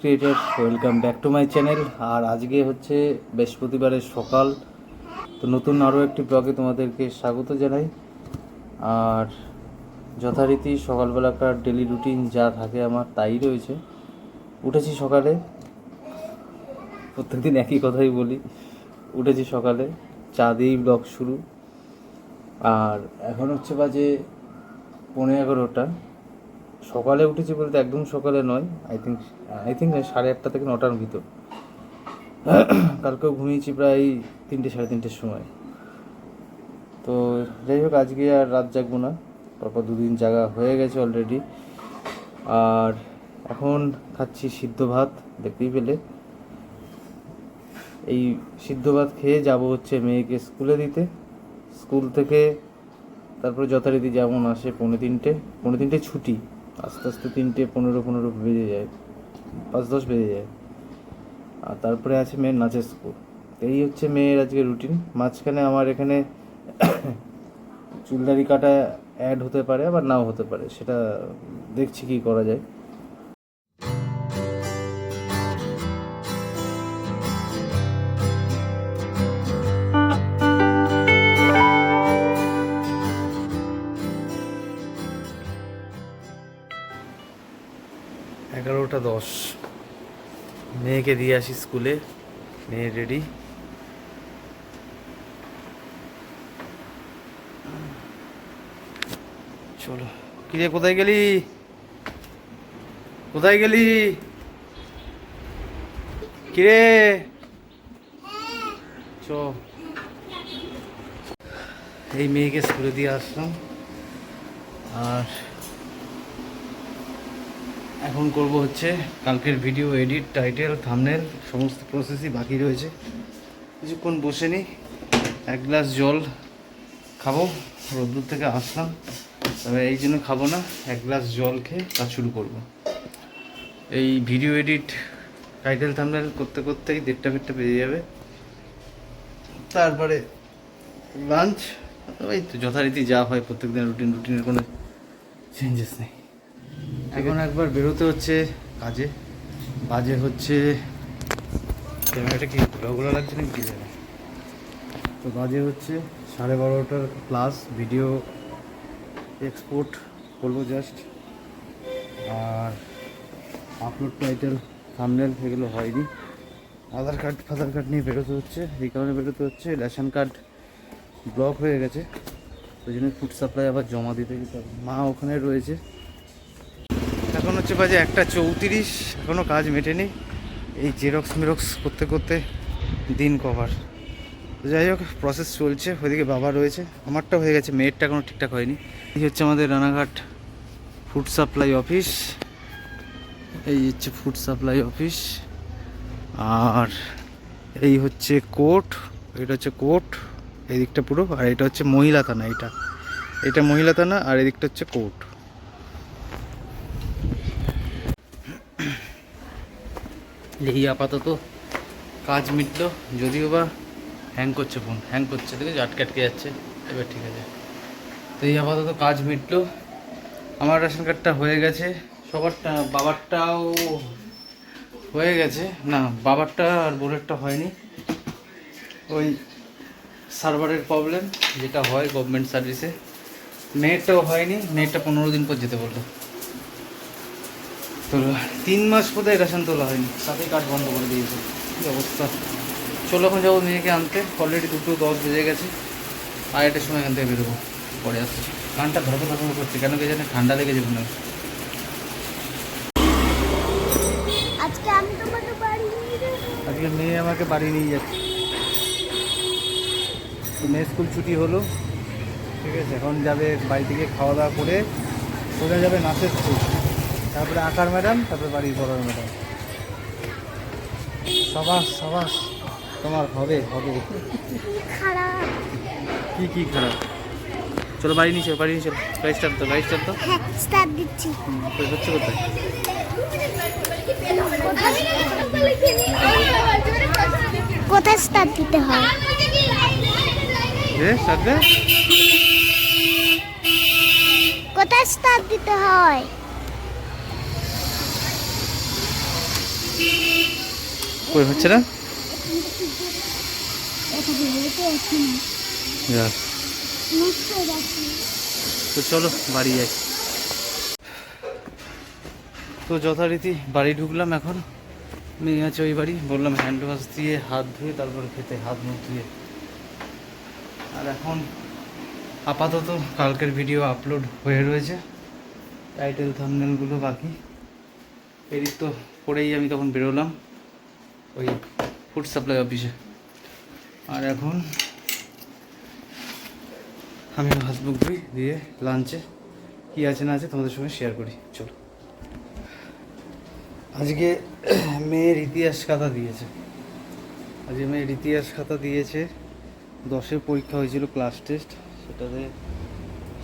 Creator welcome back to my channel আর আজকে হচ্ছে বৃহস্পতিবারের সকাল। তো নতুন আরও একটি ব্লগে তোমাদেরকে স্বাগত জানাই। আর যথারীতি সকালবেলাকার ডেলি রুটিন যা থাকে আমার তাই রয়েছে। উঠেছি সকালে। প্রত্যেকদিন একই কথাই বলি। উঠেছি সকালে, চা দিয়েই ব্লগ শুরু। আর এখন হচ্ছে বাজে পনেরো এগারোটা। সকালে উঠেছি বলতে একদম সকালে নয় আই থিঙ্ক আই থিঙ্ক সাড়ে আটটা থেকে নটার ভিতর। কালকেও ঘুমিয়েছি প্রায় তিনটে, সাড়ে তিনটের সময়। তো যাই হোক, আজকে আর রাত জাগবো না। তারপর দুদিন জাগা হয়ে গেছে অলরেডি আর এখন খাচ্ছি সিদ্ধ ভাত, দেখতেই পেলে। এই সিদ্ধ ভাত খেয়ে যাব হচ্ছে মেয়েকে স্কুলে দিতে। স্কুল থেকে তারপরে যথারীতি যেমন আসে পৌনে তিনটে পৌনে তিনটে ছুটি। আস্তে আস্তে তিনটে পনেরো পনেরো বেজে যায়। পাঁচ দশ বেজে যায়। আর তারপরে আছে মেয়ের নাচের স্কুল। এই হচ্ছে মেয়ের আজকে রুটিন মাঝখানে আমার এখানে চুলদারি কাটা অ্যাড হতে পারে আবার নাও হতে পারে। সেটা দেখছি কি করা যায়। আসি স্কুলে মেয়ে রেডি চলো। কিরে কোথায় গেলি? কোথায় গেলি? কিরে চ। এই মেয়েকে স্কুলে দিয়ে আসলাম। আর এখন করব হচ্ছে কালকের ভিডিও এডিট টাইটেল থামনেল সমস্ত প্রসেসই বাকি রয়েছে। কিছুক্ষণ বসে নিই, এক গ্লাস জল খাব, রোদ্দুর থেকে আসলাম। তবে এই জন্য খাব না, এক গ্লাস জল খেয়ে কাজ শুরু করব। এই ভিডিও এডিট টাইটেল থামনেল করতে করতেই দেড়টা ফেরটা বেজে যাবে। তারপরে লাঞ্চ ওই তো যথারীতি যা হয় প্রত্যেকদিন রুটিন রুটিনের কোনো চেঞ্জেস নেই। এখন একবার বেরোতে হচ্ছে কাজে। বাজে হচ্ছে ক্যামেরাটা কি ঘোলা লাগছে নাকি কি জানে? তো বাজে হচ্ছে সাড়ে বারোটার প্লাস ভিডিও এক্সপোর্ট করব জাস্ট আর আপলোড টাইটেল থামনেল এগুলো হয়নি। আধার কার্ড ফাধার কার্ড নিয়ে বেরোতে হচ্ছে। এই কারণে বেরোতে হচ্ছে। রেশন কার্ড ব্লক হয়ে গেছে। ওই জন্য ফুড সাপ্লাই আবার জমা দিতে হবে মা ওখানে রয়েছে। এখন হচ্ছে বাজে একটা চৌত্রিশ। এখনও কাজ মেটেনি। এই জেরক্স মেরক্স করতে করতে দিন কভার। তো যাই হোক প্রসেস চলছে। ওইদিকে বাবা রয়েছে। আমারটা হয়ে গেছে, মেয়েরটা এখনও ঠিকঠাক হয়নি। এই হচ্ছে আমাদের রানাঘাট ফুড সাপ্লাই অফিস এই হচ্ছে ফুড সাপ্লাই অফিস আর এই হচ্ছে কোর্ট এটা হচ্ছে কোর্ট এই দিকটা পুরো। আর এটা হচ্ছে মহিলা থানা, এটা। এটা মহিলা থানা, আর এদিকটা হচ্ছে কোর্ট এই আপাতত কাজ মিটলো, যদিও বা হ্যাং করছে ফোন হ্যাং করছে দেখে আটকে আটকে যাচ্ছে। এবার ঠিক আছে। তো এই আপাতত কাজ মিটলো। আমার রেশন কার্ডটা হয়ে গেছে। সবারটা, বাবারটাও হয়ে গেছে। না, বাবারটা আর বোনেরটা হয়নি। ওই সার্ভারের প্রবলেম যেটা হয় গভর্নমেন্ট সার্ভিসে মেয়েরটাও হয়নি। মেয়েরটা পনেরো দিন পর যেতে বলল। তো তিন মাস বোধহয় রেশন তোলা হয়নি। সাথেই কার্ড বন্ধ করে দিয়েছে। কী অবস্থা? চলো এখন যাব মেয়েকে আনতে। অলরেডি দুটো দশ বেজে গেছে। আড়াইটার সময় এখান থেকে বেরোবো। পরে আসছি। কানটা ধরপো ধরপো করছে। কেন কে জানে ঠান্ডা লেগে যাবে না। আজকে আমি তোমাকে বাড়ি নিয়ে আজকে মেয়ে আমাকে বাড়ি নিয়ে যাচ্ছে। তো মেয়ে স্কুল ছুটি হলো। ঠিক আছে এখন যাবে বাড়ি থেকে খাওয়া দাওয়া করে। সোজা যাবে নাচের স্কুল। তারপরে আঁকার ম্যাডাম তারপরে বাড়ির পড়ার ম্যাডাম। সবাস সবাস তোমার হবে হবে। কি কি খারাপ? চলো বাড়ি নিয়ে চলো বাড়ি নিয়ে চলো। গাড়ি স্টার্ট তো গাড়ি স্টার্ট তো হ্যাঁ স্টার্ট দিচ্ছি। হচ্ছে কোথায়? কোথায় স্টার্ট দিতে হয়? রে স্টার্ট দে। কোথায় স্টার্ট দিতে হয়? কই হচ্ছে না? তো চলো, বাড়ি যাই। তো যথারীতি বাড়ি ঢুকলাম এখন। মেয়ে আছে ওই বাড়ি, বললাম হ্যান্ড ওয়াশ দিয়ে হাত ধুয়ে তারপরে খেতে হাত মুখ ধুয়ে। আর এখন আপাতত কালকের ভিডিও আপলোড হয়ে রয়েছে। টাইটেল থামনেলগুলো বাকি। এডিট তো করেই আমি তখন বেরোলাম ওই ফুড সাপ্লাই অফিসে আর এখন আমি মুখ ধুই দিয়ে লাঞ্চে কী আছে না আছে তোমাদের সঙ্গে শেয়ার করি, চলো। আজকে মেয়ের ইতিহাস খাতা দিয়েছে। আজকে মেয়ের ইতিহাস খাতা দিয়েছে, দশের পরীক্ষা হয়েছিল ক্লাস টেস্ট সেটাতে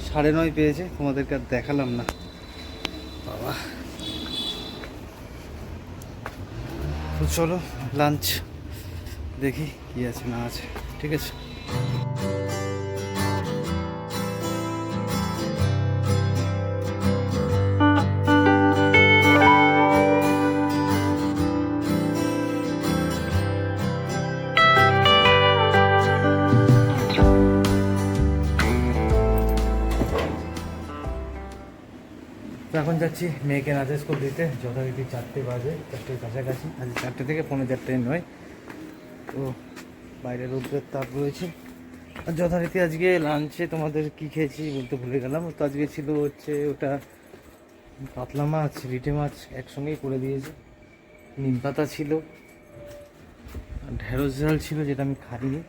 সাড়ে নয় পেয়েছে, তোমাদেরকে আর দেখালাম না। বাবা। চলো লাঞ্চ দেখি কী আছে না আছে ঠিক আছে? যাচ্ছি, মেয়েকে নাচের স্কুল দিতে। যথারীতি চারটে বাজে, চারটের কাছাকাছি। আজ চারটে থেকে পৌনে চারটে নয়। তো বাইরে রোদ্রের তাপ রয়েছে। আর যথারীতি আজকে লাঞ্চে তোমাদের কি খেয়েছি বলতে ভুলে গেলাম। তো আজকে ছিল হচ্ছে ওটা পাতলা মাছ, রিটে মাছ একসঙ্গেই করে দিয়েছে। নিম পাতা ছিল। ঢেঁড়স ঝাল ছিল যেটা আমি খাইনি।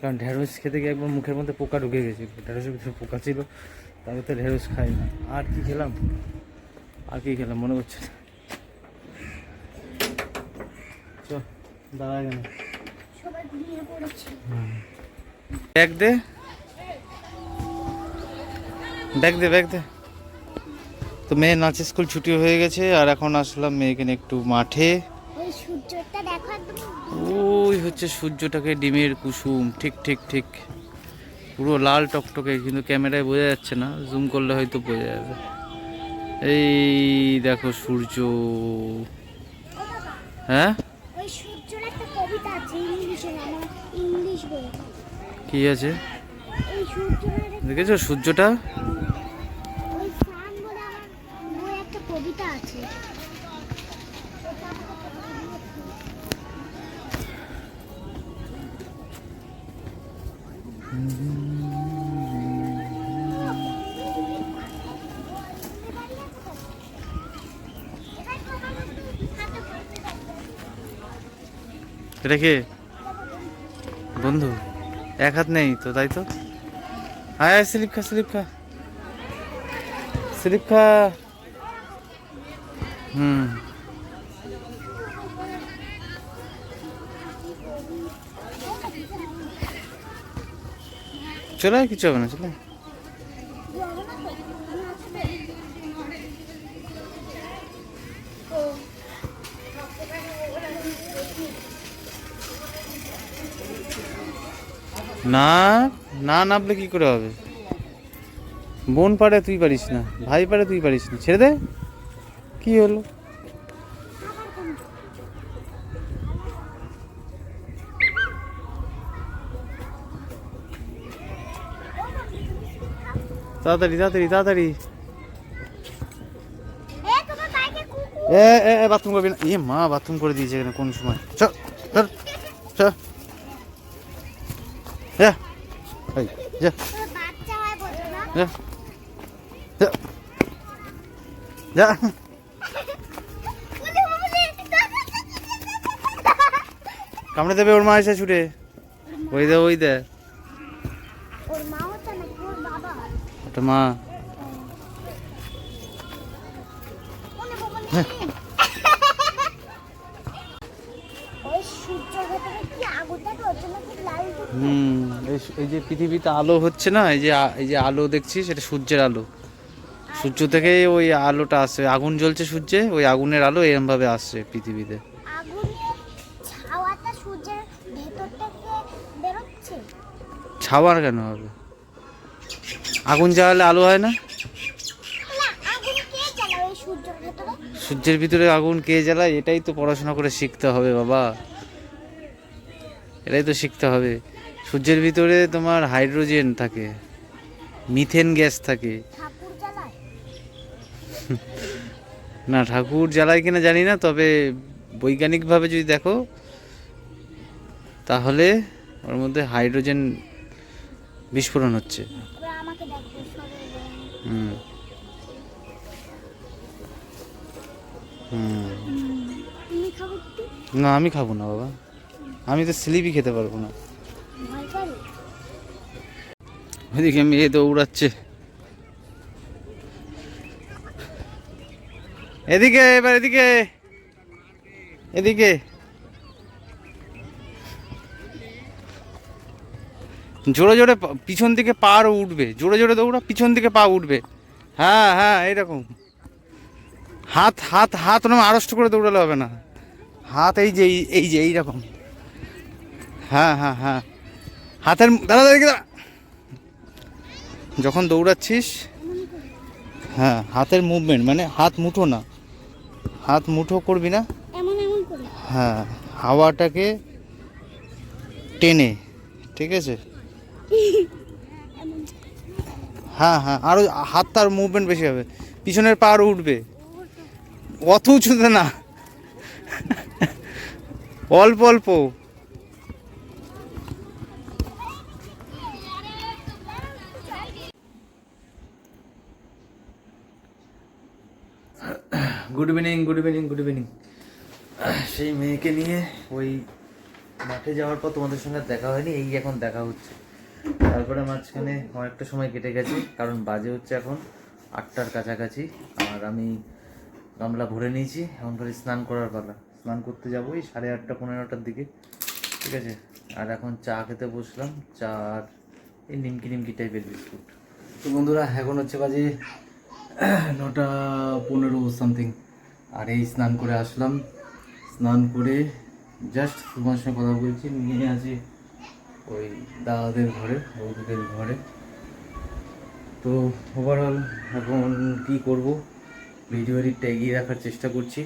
কারণ ঢেঁড়স খেতে গিয়ে একবার মুখের মধ্যে পোকা ঢুকে গেছিল। ঢেঁড়সের ভিতরে পোকা ছিল। তবে তো ঢেঁড়স খাই না। আর কি খেলাম? আর কি খেলাম? মনে করছে না। চ দাঁড়া কেন ব্যাগ দে। ব্যাগ দে ব্যাগ দে। তো মেয়ে নাচের স্কুল ছুটি হয়ে গেছে আর এখন আসলাম মেয়েকে একটু মাঠে। ওই হচ্ছে সূর্যটাকে ডিমের কুসুম। ঠিক ঠিক ঠিক। পুরো লাল টকটকে কিন্তু ক্যামেরায় বোঝা যাচ্ছে না জুম করলে হয়তো বোঝা যাবে। এই দেখো সূর্য। হ্যাঁ? কি আছে? দেখেছ সূর্যটা? কবিতা আছে। কে? বন্ধু, এক হাত নেই তো, তাই তো? আয় স্লিপ খা স্লিপ খা হুম। চলে কিছু হবে না, চলে। না না নামলে কি করে হবে? বোন পারে তুই পারিস না ভাই পারে তুই পারিস না ছেড়ে দে। কি হলো? তাড়াতাড়ি তাড়াতাড়ি তাড়াতাড়ি। এ এ বাথরুম করবি না। এ মা বাথরুম করে দিয়েছে এখানে কোন সময়। চ চল চ। যা এই, যা হয় যা যা যা কামড়ে দেবে ওর মা এসে ছুটে। ওই দে ওই দে। মা। ওনে হুম। এই এই যে পৃথিবীতে আলো হচ্ছে না এই যে এই যে আলো দেখছি সেটা সূর্যের আলো। সূর্য থেকে ওই আলোটা আসছে আগুন জ্বলছে সূর্যে ওই আগুনের আলো এরম ভাবে আসছে পৃথিবীতে। ছাওয়ার কেন হবে? আগুন জ্বালালে আলো হয় না? সূর্যের ভিতরে আগুন কে জ্বালায় এটাই তো পড়াশোনা করে শিখতে হবে বাবা। এটাই তো শিখতে হবে। সূর্যের ভিতরে তোমার হাইড্রোজেন থাকে মিথেন গ্যাস থাকে। না ঠাকুর জ্বালায় কিনা জানি না তবে বৈজ্ঞানিকভাবে যদি দেখো তাহলে ওর মধ্যে হাইড্রোজেন বিস্ফোরণ হচ্ছে। হুম। হুম। না আমি খাব না বাবা। আমি তো স্লিপই খেতে পারব না। ওইদিকে মেয়ে দৌড়াচ্ছে। এদিকে, এবার এদিকে। এদিকে। জোরে জোরে পিছন দিকে পা আরও উঠবে। জোরে জোরে দৌড়া, পিছন দিকে পা উঠবে। হ্যাঁ হ্যাঁ এইরকম। হাত হাত হাত ওরকম আড়ষ্ট করে দৌড়ালে হবে না। হাত এই যে, এই- যে, এইরকম। হ্যাঁ হ্যাঁ হ্যাঁ। হাতের দাঁড়া দাঁড়া যখন দৌড়াচ্ছিস হ্যাঁ হাতের মুভমেন্ট মানে হাত মুঠো না। হাত মুঠো করবি না? হ্যাঁ হাওয়াটাকে টেনে ঠিক আছে? হ্যাঁ হ্যাঁ আরও হাত তার মুভমেন্ট বেশি হবে। পিছনের পা আরও উঠবে। অত উঁচুতে না। অল্প অল্প। Good evening good evening good evening সেই মেয়েকে নিয়ে ওই মাঠে যাওয়ার পর তোমাদের সঙ্গে দেখা হয়নি, এই এখন দেখা হচ্ছে। তারপরে মাঝখানে অনেকটা সময় কেটে গেছে, কারণ বাজে হচ্ছে এখন আটটার কাছাকাছি, আর আমি গামলা ভরে নিয়েছি, এখন খালি স্নান করার পালা। স্নান করতে যাব ওই সাড়ে আটটা পনেরোটার দিকে, ঠিক আছে? আর এখন চা খেতে বসলাম, চা আর এই নিমকি নিমকি টাইপের বিস্কুট। তো বন্ধুরা, এখন হচ্ছে বাজে নটা পনেরো সামথিং আর এই স্নান করে আসলাম। স্নান করে জাস্ট তোমার সঙ্গে কথা বলছি, নিয়ে আছি ওই দাদাদের ঘরে, বৌদিদের ঘরে। তো ওভারঅল এখন কি করব? ভিডিও এডিটটা এগিয়ে রাখার চেষ্টা করছি।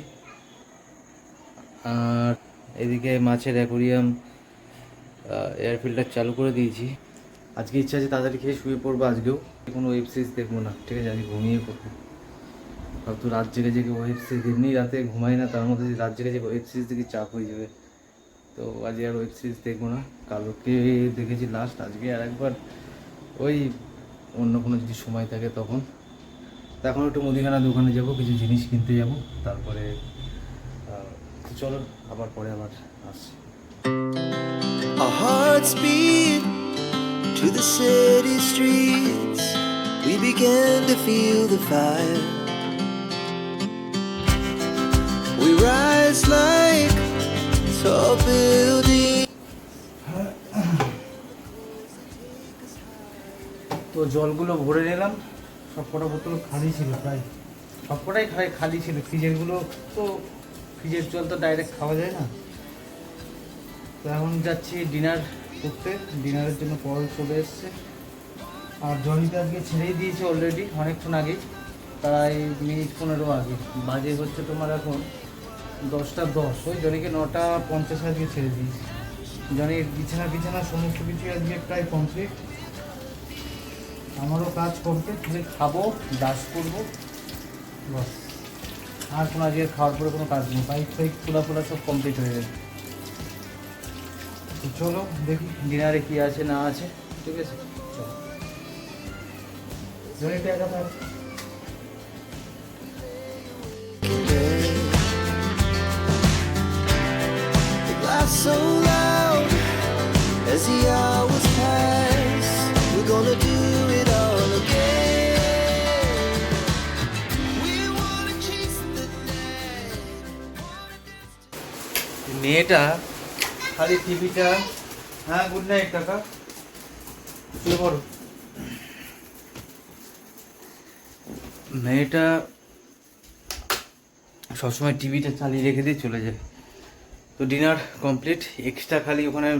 আর এদিকে মাছের অ্যাকোরিয়াম এয়ার ফিল্টার চালু করে দিয়েছি। আজকে ইচ্ছা আছে তাড়াতাড়ি খেয়ে শুয়ে পড়ব আজকেও। কোনো ওয়েব সিরিজ দেখব না, ঠিক আছে? আজকে ঘুমিয়ে পড়ব। হয়তো রাত জেগে জেগে ওয়েব সিরিজ এমনি রাতে ঘুমাই না তার মধ্যে রাত জেগে জেগে ওয়েব সিরিজ দেখি চাপ হয়ে যাবে তো আজকে আর ওয়েব সিরিজ দেখব না কালকে দেখেছি লাস্ট আজকে আর একবার ওই অন্য কোনো যদি সময় থাকে তখন এখন একটু মুদিখানা দোকানে যাব কিছু জিনিস কিনতে যাব তারপরে চলো আবার পরে আবার আসছি hearts beat to the city streets. We began to feel the fire. তো জলগুলো ভরে নিলাম। সব কটা বোতল খালি ছিল প্রায়। সব কটাই খালি খালি ছিল ফ্রিজেরগুলো তো ফ্রিজের জল তো ডাইরেক্ট খাওয়া যায় না। তো এখন যাচ্ছি ডিনার করতে। ডিনারের জন্য কল চলে এসছে। আর জনিতে আজকে ছেড়েই দিয়েছে অলরেডি অনেকক্ষণ আগেই। প্রায় মিনিট পনেরো আগে। বাজে হচ্ছে তোমার এখন দশটা দশ। ওই জনিকে নটা পঞ্চাশ আজকে ছেড়ে দিয়েছি। জনির বিছানা বিছানা সমস্ত কিছু আজকে প্রায় কমপ্লিট আমারও কাজ কমপ্লিট খালি খাব ডাস করব, বাস। আর কোনো আজকে খাওয়ার পরে কোনো কাজ নেই। পাইপ ফাইপ খোলা ফোলা সব কমপ্লিট হয়ে যাবে তো চলো দেখি ডিনারে কি আছে, না আছে। ঠিক আছে? চলো। so loud as মেয়েটা খালি টিভিটা হ্যাঁ গুড নাইট কাকা। শুয়ে পড়ো। মেয়েটা সবসময় টিভিটা চালিয়ে রেখে দিয়ে চলে যায়। তো ডিনার কমপ্লিট এক্সট্রা খালি ওখানে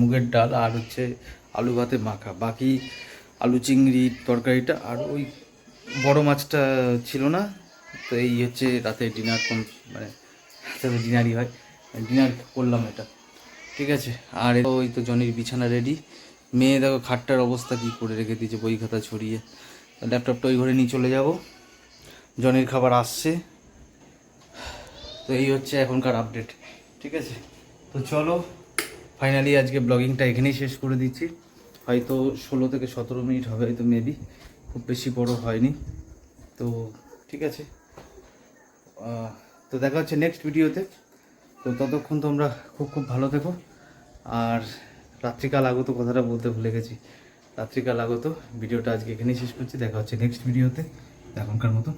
মুগের ডাল আর হচ্ছে আলু ভাতে মাখা। বাকি আলু চিংড়ি তরকারিটা আর ওই বড় মাছটা ছিল না, তো এই হচ্ছে রাতে ডিনার কম মানে রাতে ডিনারই হয়। ডিনার করলাম এটা। ঠিক আছে? আর ওই তো জনির বিছানা রেডি মেয়ে দেখো খাটটার অবস্থা কি করে রেখে দিয়েছে বই খাতা ছড়িয়ে। ল্যাপটপটা ওই ঘরে নিয়ে চলে যাব। জনির খাবার আসছে। তো এই হচ্ছে এখনকার আপডেট ঠিক আছে? তো চলো ফাইনালি আজকে ব্লগিংটা এখানেই শেষ করে দিচ্ছি। হয়তো ষোলো থেকে সতেরো মিনিট হবে, হয়তো মেবি খুব বেশি বড় হয়নি। তো ঠিক আছে। তো দেখা হচ্ছে নেক্সট ভিডিওতে তো ততক্ষণ তোমরা খুব খুব ভালো থেকো। আর রাত্রিকাল আগত কথাটা বলতে ভুলে গেছি। রাত্রিকাল আগত ভিডিওটা আজকে এখানেই শেষ করছি। দেখা হচ্ছে নেক্সট ভিডিওতে এখনকার মতো।